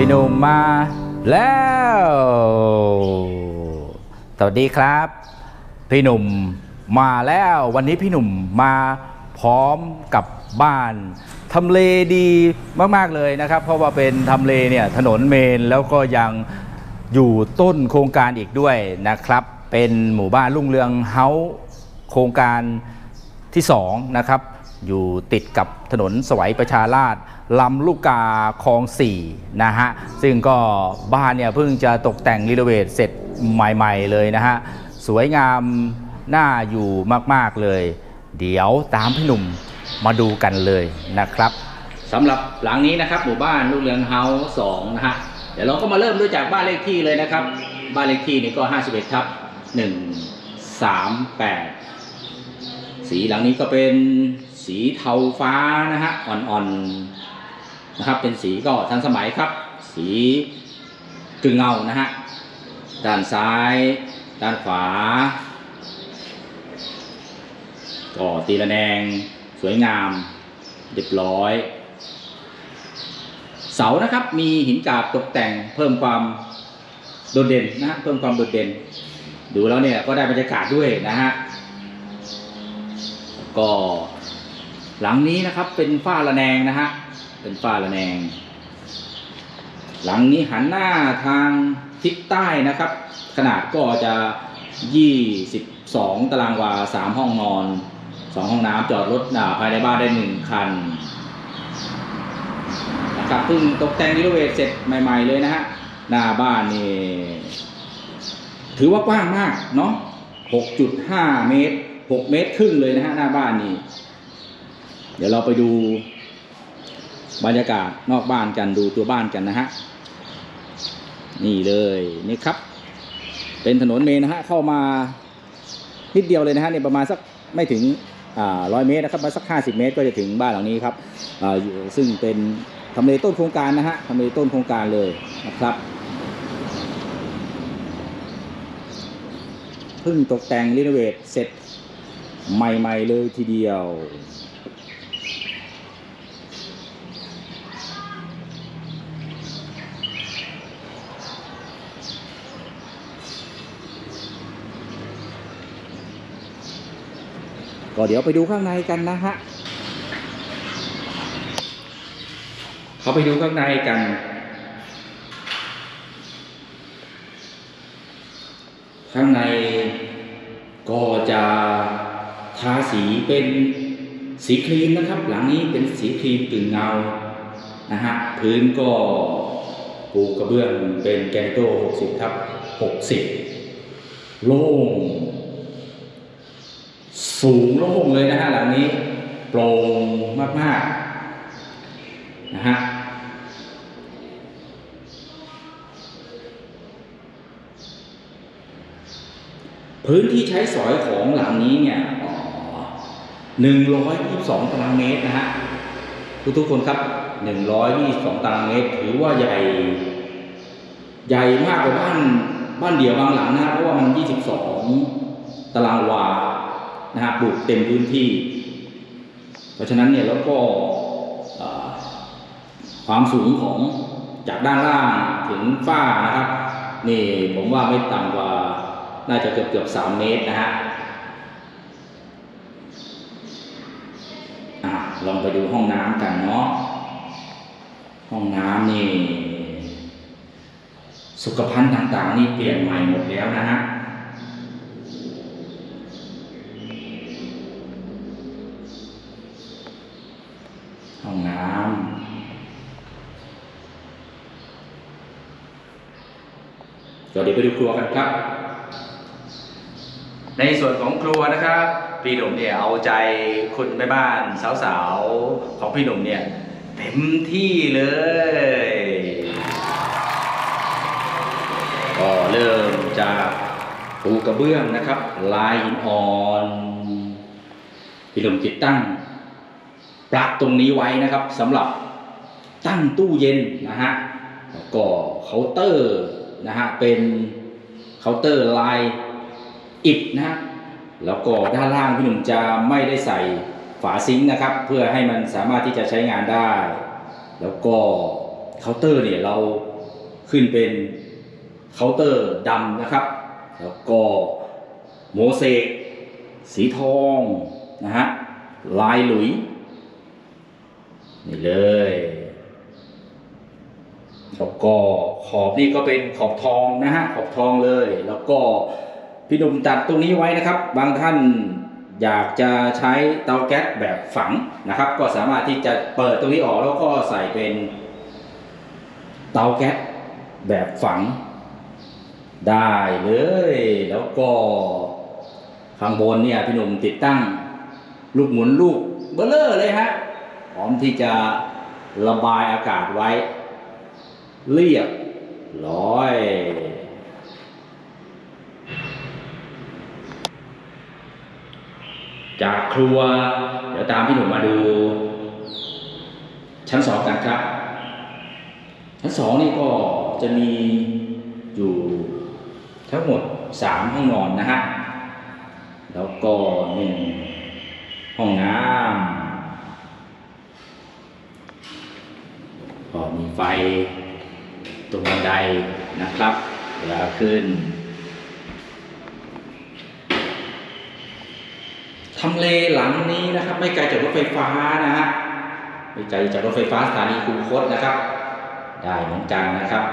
พี่หนุ่มมาแล้ว สวัสดีครับ พี่หนุ่มมาแล้ววันนี้พี่หนุ่มมาพร้อมกับบ้านทำเลดีมากๆเลยนะครับ เพราะว่าเป็นทำเลเนี่ยถนนเมนแล้วก็ยังอยู่ต้นโครงการอีกด้วยนะครับ เป็นหมู่บ้านรุ่งเรืองเฮาโครงการที่2นะครับอยู่ติดกับถนนสวัยประชาราษฎร์ ลำลูกกาคลอง4นะฮะซึ่งก็บ้านเนี่ยเพิ่งจะตกแต่งรีโนเวทเสร็จใหม่ๆเลยนะฮะสวยงามน่าอยู่มากๆเลย เดี๋ยวตามพี่หนุ่มมาดูกันเลยนะครับสำหรับหลังนี้นะครับหมู่บ้านลูกเรืองเฮาส์สองนะฮะเดี๋ยวเราก็มาเริ่มด้วยจากบ้านเลขที่เลยนะครับ บ้านเลขที่นี่ก็ 51ทับ138 สีหลังนี้ก็เป็นสีเทาฟ้านะฮะอ่อนๆ นะครับ เป็นสีก็ทันสมัยครับ สีกึ่งเงานะฮะด้านซ้าย ด้านขวา ก็ตีละแนง สวยงามเรียบร้อย เสานะครับมีหินกาบตกแต่งเพิ่มความโดดเด่นนะฮะเพิ่มความโดดเด่น ดูแล้วเนี่ยก็ได้บรรยากาศด้วยนะฮะก็หลังนี้นะครับเป็นฝ้าระแนงนะฮะ เป็นฝ้าระแนง หลังนี้หันหน้าทางทิศใต้นะครับ ขนาดก็จะ22ตารางวา3ห้องนอน2ห้องน้ำจอดรถาภายในบ้านได้1คันนะครับเพิ่งตกแต่งรีโนเวทเสร็จใหม่ ๆ เลยนะฮะหน้าบ้านนี่ถือว่ากว้างมากเนาะ6.5เมตร6เมตรครึ่งเลยนะฮะหน้าบ้านนี่ เดี๋ยวเราไปดู บรรยากาศนอกบ้านกันดูตัวบ้านกันนะฮะนี่เลยนี่ครับ เป็นถนนเมนนะฮะเข้ามานิดเดียวเลยนะฮะเนี่ยประมาณสักไม่ถึงร้อยเมตรนะครับมาสักห้าสิบเมตรก็จะถึงบ้านหลังนี้ครับอาอยู่ซึ่งเป็นทำเลต้นโครงการนะฮะทำเลต้นโครงการเลยนะครับเพิ่งตกแต่งรีโนเวทเสร็จใหม่ ๆ เลยทีเดียว ก็เดี๋ยวไปดูข้างในกันนะฮะเขาไปดูข้างในกัน ข้างในก็จะทาสีเป็นสีครีมนะครับ หลังนี้เป็นสีครีมกึ่งเงานะฮะพื้นก็ปูกระเบื้องเป็นแกนโต้60ทับ60 โล่ง สูงโล่งเลยนะฮะหลังนี้โปร่งมากๆนะฮะพื้นที่ใช้สอยของหลังนี้เนี่ยหนึ่งร้อยยี่สิบสองตารางเมตรนะฮะทุกๆคนครับหนึ่งร้อยยี่สิบสองตารางเมตร ถือว่าใหญ่ ใหญ่มากกว่าบ้านบ้านเดี่ยวบางหลังนะฮะเพราะว่ามันยี่สิบสองตารางวา นะฮะปลูกเต็มพื้นที่ เพราะฉะนั้นเนี่ยแล้วก็ความสูงของจากด้านล่างถึงฝ้านะครับนี่ผมว่าไม่ต่ำกว่าน่าจะเกือบเกือบสามเมตรนะฮะอะลองไปดูห้องน้ำกันเนาะห้องน้ำนี่ สุขภัณฑ์ต่างๆ นี่เปลี่ยนใหม่หมดแล้วนะฮะ ห้องน้ำก็เดี๋ยวไปดูครัวกันครับ ในส่วนของครัวนะครับ พี่หนุ่มเนี่ยเอาใจคุณแม่บ้านสาวๆของพี่หนุ่มเนี่ยเต็มที่เลยก็เริ่มจากปูกระเบื้องนะครับ ลายหินอ่อนพี่หนุ่มติดตั้ง ปลั๊กตรงนี้ไว้นะครับสำหรับตั้งตู้เย็นนะฮะแล้วก็เคาน์เตอร์นะฮะเป็นเคาน์เตอร์ลายอิฐนะฮะแล้วก็ด้านล่างพี่หนุ่มจะไม่ได้ใส่ฝาซิงค์นะครับ เพื่อให้มันสามารถที่จะใช้งานได้ แล้วก็เคาน์เตอร์เนี่ยเราขึ้นเป็นเคาน์เตอร์ดำนะครับ แล้วก็โมเสกสีทองนะฮะลายหลุย นี่เลยแล้วก็ขอบนี่ก็เป็นขอบทองนะฮะขอบทองเลย แล้วก็พี่หนุ่มตัดตรงนี้ไว้นะครับ บางท่านอยากจะใช้เตาแก๊สแบบฝังนะครับ ก็สามารถที่จะเปิดตรงนี้ออกแล้วก็ใส่เป็นเตาแก๊สแบบฝังได้เลย แล้วก็ข้างบนเนี่ยพี่หนุ่มติดตั้ง ลูกหมุนลูกเบลเลอร์เลยฮะ ร้อมที่จะระบายอากาศไว้ เรียบร้อย จากครัว เดี๋ยวตามพี่หนุ่มมาดู ชั้นสองกันครับ ชั้นสองนี่ก็จะมีอยู่ทั้งหมดสามห้องนอนนะฮะ แล้วก็หนึ่งห้องน้ำ ก็มีไฟตรงบันไดนะครับเวลาขึ้นทำเลหลังนี้นะครับ ไม่ไกลจากรถไฟฟ้านะฮะไม่ไกลจากรถไฟฟ้าสถานีคูคตนะครับ ได้เหมือนกันนะครับ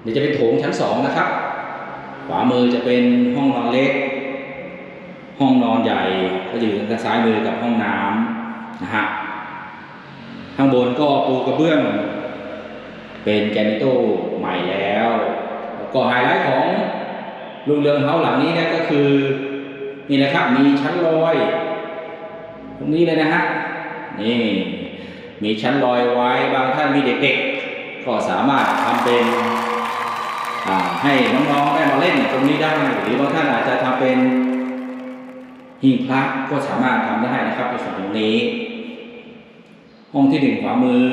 เดี๋ยวจะเป็นโถงชั้นสองนะครับ ขวามือจะเป็นห้องนอนเล็ก ห้องนอนใหญ่ก็อยู่ทางซ้ายมือกับห้องน้ำนะฮะ ข้างบนก็ปูกระเบื้อง เป็นแกนิโต้ใหม่แล้ว ก็ไฮไลท์ของลุงเรืองเฮาหลังนี้นี่ยก็คือนี่นะครับมีชั้นลอย ตรงนี้เลยนะฮะนี่มีชั้นลอยไว้บางท่านมีเด็กๆ ก็สามารถทำเป็นให้น้องๆได้มาเล่นตรงนี้ได้หรือบางท่านอาจจะทำเป็นหิ้งพระก็สามารถทำได้นะครับในส่วนตรงนี้ ห้องที่หนึ่งขวามือ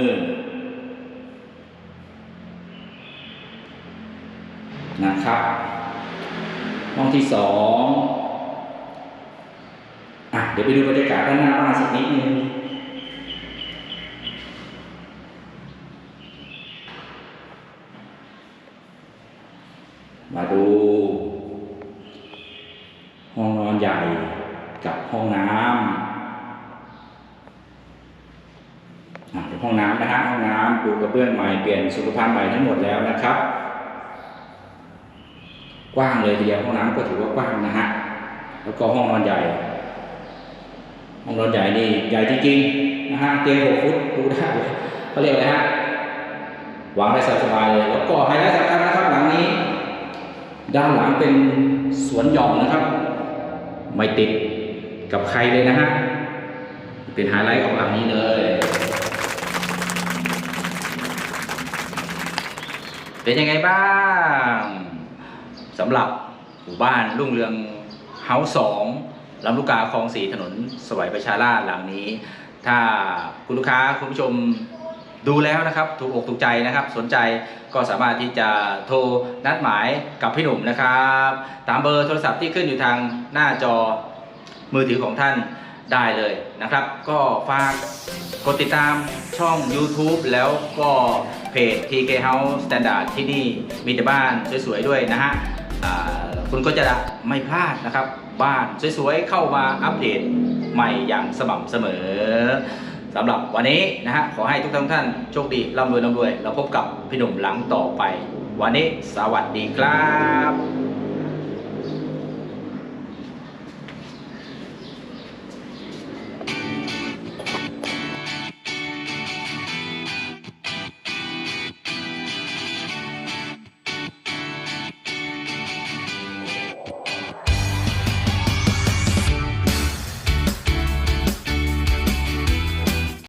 นะครับ ห้องที่สองอะเดี๋ยวไปดูบรรยากาศด้านหน้าบ้านสักนิดนึงมาดู ห้องนอนใหญ่กับห้องน้ำอะเดี๋ยว ห้องน้ำนะฮะห้องน้ำปูกระเบื้องใหม่เปลี่ยนสุขภัณฑ์ใหม่ทั้งหมดแล้วนะครับ กว้างเลยทีเดียวห้องน้ำก็ถือว่ากว้างนะฮะแล้วก็ห้องนอนใหญ่ ห้องนอนใหญ่นี่ใหญ่จริงๆนะฮะเตียงหกฟุตดูได้เขาเรียกอะไรฮะวางได้สบายเลยแล้วก็ไฮไลท์สำคัญนะครับหลังนี้ ด้านหลังเป็นสวนหย่อมนะครับ ไม่ติดกับใครเลยนะฮะเป็นไฮไลท์ของหลังนี้เลย เป็นยังไงบ้างสำหรับหมู่บ้านรุ่งเรืองเฮาสองลำลูกกาคลองสีถนนสวัยประชาราษหลังนี้ ถ้าคุณลูกค้าคุณผู้ชมดูแล้วนะครับ ถูกอกถูกใจนะครับ สนใจก็สามารถที่จะโทรนัดหมายกับพี่หนุ่มนะครับ ตามเบอร์โทรศัพท์ที่ขึ้นอยู่ทางหน้าจอมือถือของท่านได้เลยนะครับ ก็ฝากกดติดตามช่อง YouTube แล้วก็ เพจ TK House Standard ที่นี่มีแต่บ้านสวยๆด้วยนะฮะคุณก็จะไม่พลาดนะครับ บ้านสวยๆเข้ามาอัปเดตใหม่อย่างสม่ำเสมอสำหรับวันนี้นะฮะขอให้ทุกท่านโชคดีร่ำรวยร่ำรวย เราพบกับพี่หนุ่มหลังต่อไป วันนี้สวัสดีครับ